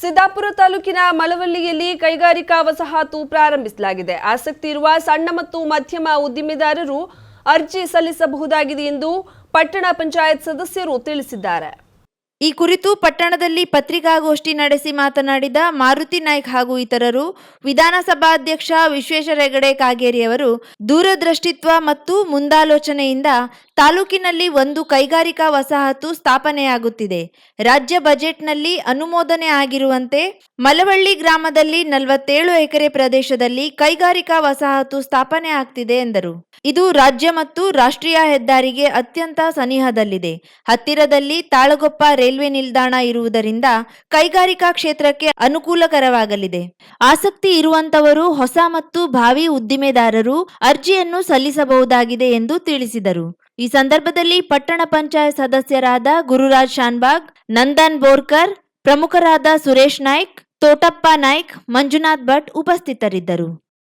ಸಿದ್ದಾಪುರ ತಾಲೂಕಿನ ಮಳವಳ್ಳಿಯಲ್ಲಿ ಕೈಗಾರಿಕಾ ವಸಾಹತು ಪ್ರಾರಂಭಿಸಲಾಗಿದೆ. ಆಸಕ್ತಿ ಇರುವ ಸಣ್ಣ ಮತ್ತು ಮಧ್ಯಮ ಉದ್ದಿಮೆದಾರರು ಅರ್ಜಿ ಸಲ್ಲಿಸಬಹುದಾಗಿದೆ ಎಂದು ಪಟ್ಟಣ ಪಂಚಾಯತ್ ಸದಸ್ಯರು ತಿಳಿಸಿದ್ದಾರೆ. ಈ ಕುರಿತು ಪಟ್ಟಣದಲ್ಲಿ ಪತ್ರಿಕಾಗೋಷ್ಠಿ ನಡೆಸಿ ಮಾತನಾಡಿದ ಮಾರುತಿ ನಾಯ್ಕ್ ಹಾಗೂ ಇತರರು ವಿಧಾನಸಭಾಧ್ಯಕ್ಷ ವಿಶ್ವೇಶ್ವರ ಹೆಗಡೆ ಕಾಗೇರಿಯವರು ದೂರದೃಷ್ಟಿತ್ವ ಮತ್ತು ಮುಂದಾಲೋಚನೆಯಿಂದ ತಾಲೂಕಿನಲ್ಲಿ ಒಂದು ಕೈಗಾರಿಕಾ ವಸಾಹತು ಸ್ಥಾಪನೆಯಾಗುತ್ತಿದೆ. ರಾಜ್ಯ ಬಜೆಟ್ನಲ್ಲಿ ಅನುಮೋದನೆ ಆಗಿರುವಂತೆ ಮಲವಳ್ಳಿ ಗ್ರಾಮದಲ್ಲಿ ನಲವತ್ತೇಳು ಎಕರೆ ಪ್ರದೇಶದಲ್ಲಿ ಕೈಗಾರಿಕಾ ವಸಾಹತು ಸ್ಥಾಪನೆ ಆಗ್ತಿದೆ ಎಂದರು. ಇದು ರಾಜ್ಯ ಮತ್ತು ರಾಷ್ಟ್ರೀಯ ಹೆದ್ದಾರಿಗೆ ಅತ್ಯಂತ ಸನಿಹದಲ್ಲಿದೆ. ಹತ್ತಿರದಲ್ಲಿ ತಾಳಗೊಪ್ಪ ರೈಲ್ವೆ ನಿಲ್ದಾಣ ಇರುವುದರಿಂದ ಕೈಗಾರಿಕಾ ಕ್ಷೇತ್ರಕ್ಕೆ ಅನುಕೂಲಕರವಾಗಲಿದೆ. ಆಸಕ್ತಿ ಇರುವಂತವರು ಹೊಸ ಮತ್ತು ಭಾವಿ ಉದ್ದಿಮೆದಾರರು ಅರ್ಜಿಯನ್ನು ಸಲ್ಲಿಸಬಹುದಾಗಿದೆ ಎಂದು ತಿಳಿಸಿದರು. ಈ ಸಂದರ್ಭದಲ್ಲಿ ಪಟ್ಟಣ ಪಂಚಾಯತ್ ಸದಸ್ಯರಾದ ಗುರುರಾಜ್ ಶಾನ್ಬಾಗ್, ನಂದನ್ ಬೋರ್ಕರ್, ಪ್ರಮುಖರಾದ ಸುರೇಶ್ ನಾಯ್ಕ್, ತೋಟಪ್ಪ ನಾಯ್ಕ್, ಮಂಜುನಾಥ್ ಭಟ್ ಉಪಸ್ಥಿತರಿದ್ದರು.